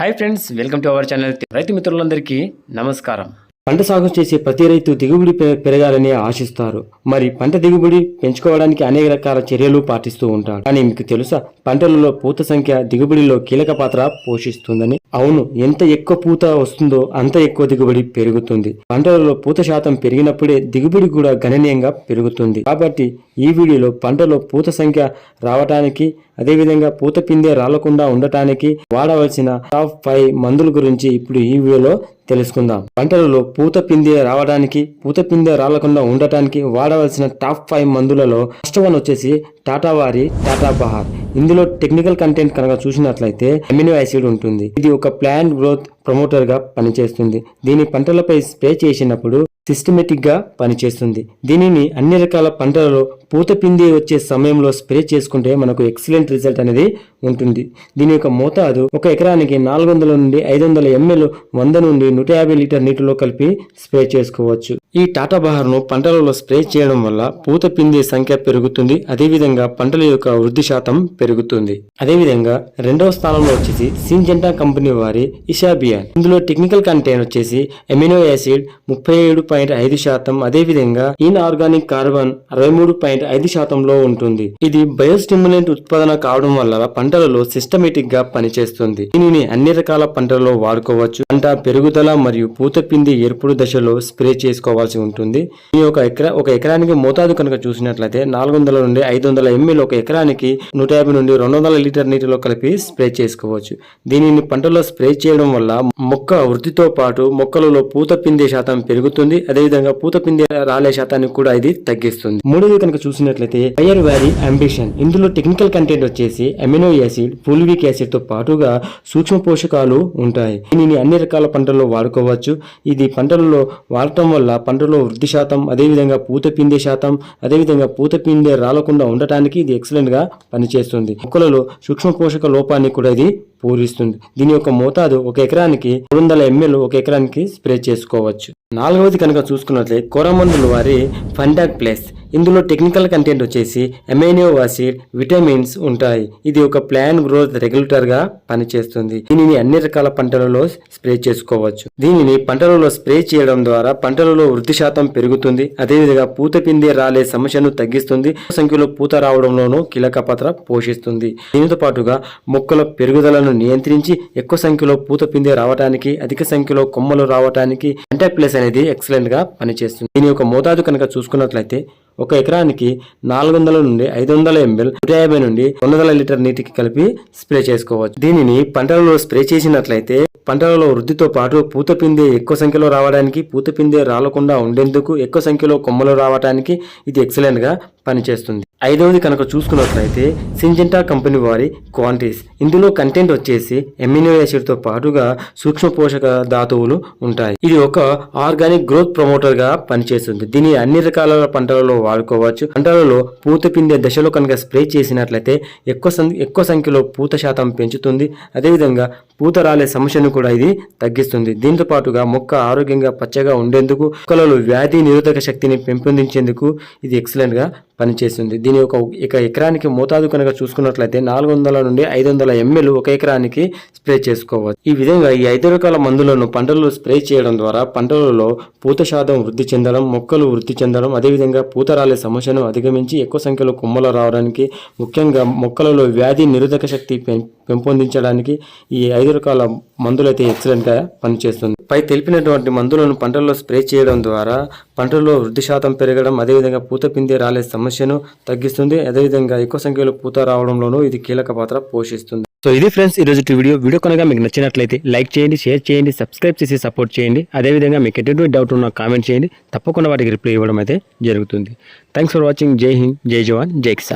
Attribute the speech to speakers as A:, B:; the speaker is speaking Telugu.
A: Hi friends welcome to our channel రైతు మిత్రులందరికీ నమస్కారం.
B: పంట సాగు చేసే ప్రతి రైతు దిగుబడి పె- పెరగాలని ఆశిస్తారు. మరి పంట దిగుబడి పెంచుకోవడానికి అనేక రకాల చర్యలు పాటిస్తూ ఉంటారు. కానీ మీకు తెలుసా పంటలలో పూత సంఖ్య దిగుబడిలో కీలక పాత్ర పోషిస్తుందని? అవును ఎంత ఎక్కువ పూత వస్తుందో అంత ఎక్కువ దిగుబడి పెరుగుతుంది. పంటలలో పూత శాతం పెరిగినప్పుడే దిగుబడి కూడా గణనీయంగా పెరుగుతుంది. కాబట్టి ఈ వీడియోలో పంటలో పూత సంఖ్య రావటానికి అదేవిధంగా పూత పిందె రాలకుండా ఉండటానికి వాడవలసిన టాప్ ఫైవ్ మందుల గురించి ఇప్పుడు ఈ వీడియోలో తెలుసుకుందాం. పంటలలో పూత పిందె రావడానికి పూత పిందె రాలకుండా ఉండటానికి వాడవలసిన టాప్ ఫైవ్ మందులలో ఫస్ట్ వన్ వచ్చేసి టాటా వారి టాటా బహార్. ఇందులో టెక్నికల్ కంటెంట్ కనుక చూసినట్లయితే అమినో యాసిడ్ ఉంటుంది. ఇది ఒక ప్లాంట్ గ్రోత్ ప్రమోటర్గా పనిచేస్తుంది. దీని పంటలపై స్ప్రే చేసినప్పుడు సిస్టమేటిక్గా పనిచేస్తుంది. దీనిని అన్ని రకాల పంటలలో పూత పిండి వచ్చే సమయంలో స్ప్రే చేసుకుంటే మనకు ఎక్సలెంట్ రిజల్ట్ అనేది ఉంటుంది. దీని యొక్క మోతాదు ఒక ఎకరానికి నాలుగు వందల నుండి ఐదు వందల ఎంఎల్ వంద నుండి నూట యాభై లీటర్ నీటిలో కలిపి స్ప్రే చేసుకోవచ్చు. ఈ టాటా బహార్ను పంటలలో స్ప్రే చేయడం వల్ల పూత పిండి సంఖ్య పెరుగుతుంది. అదేవిధంగా పంటల యొక్క వృద్ధి శాతం పెరుగుతుంది. అదేవిధంగా రెండవ స్థానంలో వచ్చేసి సింజెంటా కంపెనీ వారి ఇషాబియాన్. ఇందులో టెక్నికల్ కంటెంట్ వచ్చేసి ఎమినో యాసిడ్ ముప్పై ఏడు పాయింట్ ఐదు శాతం. అదేవిధంగా ఇన్ ఆర్గానిక్ కార్బన్ అరవై మూడు పాయింట్ ఐదు శాతంలో ఉంటుంది. ఇది బయోస్టిమ్యులెంట్ ఉత్పాదన కావడం వల్ల పంట పంటలలో సిస్టమేటిక్గా పనిచేస్తుంది. దీనిని అన్ని రకాల పంటలలో వాడుకోవచ్చు. పంట పెరుగుదల మరియు పూత పిండి ఏర్పుడు దశలో స్ప్రే చేసుకోవాల్సి ఉంటుంది. ఈ ఒక ఎకరా ఒక ఎకరానికి మోతాదు కనుక చూసినట్లయితే నాలుగు వందల నుండి ఐదు వందల ఎంఎల్ ఒక ఎకరానికి నూట యాభై నుండి రెండు వందల లీటర్ నీటిలో కలిపి స్ప్రే చేసుకోవచ్చు. దీనిని పంటలో స్ప్రే చేయడం వల్ల మొక్క వృద్ధితో పాటు మొక్కలలో పూత పిండే శాతం పెరుగుతుంది. అదేవిధంగా పూత పిండే రాలే శాతాన్ని కూడా ఇది తగ్గిస్తుంది. మూడోది కనుక చూసినట్లయితే ఫైర్ వ్యారీ అంబిషన్ ఇందులో టెక్నికల్ కంటెంట్ వచ్చేసి అమినో యాసిడ్ ఫుల్విక్ యాసిడ్తో పాటుగా సూక్ష్మ పోషకాలు ఉంటాయి. దీనిని అన్ని రకాల పంటల్లో వాడుకోవచ్చు. ఇది పంటలలో వాడటం వల్ల పంటలో వృద్ధి శాతం అదేవిధంగా పూత పిండే శాతం అదేవిధంగా పూత పిండే రాలకుండా ఉండటానికి ఇది ఎక్సలెంట్గా పనిచేస్తుంది. మొక్కలలో సూక్ష్మ పోషక లోపాన్ని కూడా ఇది పూరిస్తుంది. దీని యొక్క మోతాదు ఒక ఎకరానికి మూడు వందల ఎంఎల్ ఒక ఎకరానికి స్ప్రే చేసుకోవచ్చు. నాలుగవది కనుక చూసుకున్నట్లయితే కొరమందులు వారి ఫండాక్ ప్లస్. ఇందులో టెక్నికల్ కంటెంట్ వచ్చేసి అమైనో యాసిడ్ విటమిన్స్ ఉంటాయి. ఇది ఒక ప్లాన్ గ్రోత్ రెగ్యులేటర్గా పనిచేస్తుంది. దీనిని అన్ని రకాల పంటలలో స్ప్రే చేసుకోవచ్చు. దీనిని పంటలలో స్ప్రే చేయడం ద్వారా పంటలలో వృద్ధి శాతం పెరుగుతుంది. అదేవిధంగా పూత పిండి రాలే సమస్యను తగ్గిస్తుంది. సంఖ్యలో పూత రావడంలోనూ కీలక పాత్ర పోషిస్తుంది. దీనితో పాటుగా మొక్కల పెరుగుదలను నియంత్రించి ఎక్కువ సంఖ్యలో పూత పిందె రావడానికి అధిక సంఖ్యలో కొమ్మలు రావడానికి కాంటాక్ట్ ప్లేస్ అనేది ఎక్సలెంట్గా పనిచేస్తుంది. దీని యొక్క మోతాదు కనుక చూసుకున్నట్లయితే ఒక ఎకరానికి నాలుగు వందల నుండి ఐదు వందల ఎంఎల్ నూట యాభై నుండి రెండు వందల లీటర్ నీటికి కలిపి స్ప్రే చేసుకోవచ్చు. దీనిని పంటలలో స్ప్రే చేసినట్లయితే పంటలలో వృద్ధితో పాటు పూత పిండి ఎక్కువ సంఖ్యలో రావడానికి పూత పిండి రాలకుండా ఉండేందుకు ఎక్కువ సంఖ్యలో కొమ్మలు రావడానికి ఇది ఎక్సలెంట్గా పనిచేస్తుంది. ఐదవది కనుక చూసుకున్నట్లయితే సింజెంటా కంపెనీ వారి క్వాంటిటీస్ ఇందులో కంటెంట్ వచ్చేసి ఎమినో యాసిడ్తో పాటుగా సూక్ష్మ పోషక ధాతువులు ఉంటాయి. ఇది ఒక ఆర్గానిక్ గ్రోత్ ప్రమోటర్గా పనిచేస్తుంది. దీన్ని అన్ని రకాల పంటలలో వాడుకోవచ్చు. పంటలలో పూత పిండే దశలో కనుక స్ప్రే చేసినట్లయితే ఎక్కువ సం- ఎక్కువ సంఖ్యలో పూత శాతం పెంచుతుంది. అదేవిధంగా పూత రాలే సమస్యను కూడా ఇది తగ్గిస్తుంది. దీంతో పాటుగా మొక్క ఆరోగ్యంగా పచ్చగా ఉండేందుకు మొక్కలలో వ్యాధి నిరోధక శక్తిని పెంపొందించేందుకు ఇది ఎక్సలెంట్గా పనిచేస్తుంది. దీని యొక్క ఇక ఎకరానికి మోతాదు కనుక చూసుకున్నట్లయితే నాలుగు వందల నుండి ఐదు వందల ఎంఎల్ ఒక ఎకరానికి స్ప్రే చేసుకోవచ్చు. ఈ విధంగా ఈ ఐదు రకాల మందులను పంటలలో స్ప్రే చేయడం ద్వారా పంటలలో పూత శాతం వృద్ధి చెందడం మొక్కలు వృద్ధి చెందడం అదేవిధంగా పూత రాలే సమస్యను అధిగమించి ఎక్కువ సంఖ్యలో కొమ్మలు రావడానికి ముఖ్యంగా మొక్కలలో వ్యాధి నిరోధక శక్తి పెం- పెంపొందించడానికి ఈ ఐదు రకాల మందులైతే ఎక్సలెంట్గా పనిచేస్తుంది. పై తెలిపినటువంటి మందులను పంటల్లో స్ప్రే చేయడం ద్వారా పంటల్లో వృద్ధి శాతం పెరగడం అదేవిధంగా పూత పిందే రాలే సమస్యను తగ్గిస్తుంది. అదేవిధంగా ఎక్కువ సంఖ్యలో పూత రావడంలోనూ ఇది కీలక పాత్ర పోషిస్తుంది.
A: సో ఇది ఫ్రెండ్స్ ఈ రోజు వీడియో. వీడియో కనుక మీకు నచ్చినట్లయితే లైక్ చేయండి షేర్ చేయండి సబ్స్క్రైబ్ చేసి సపోర్ట్ చేయండి. అదేవిధంగా మీకు ఎటువంటి డౌట్ ఉన్నా కామెంట్ చేయండి. తప్పకుండా వాటికి రిప్లై ఇవ్వడం అయితే జరుగుతుంది. థ్యాంక్స్ ఫర్ వాచింగ్ జై హింద్ జై జవాన్ జై కిసాన్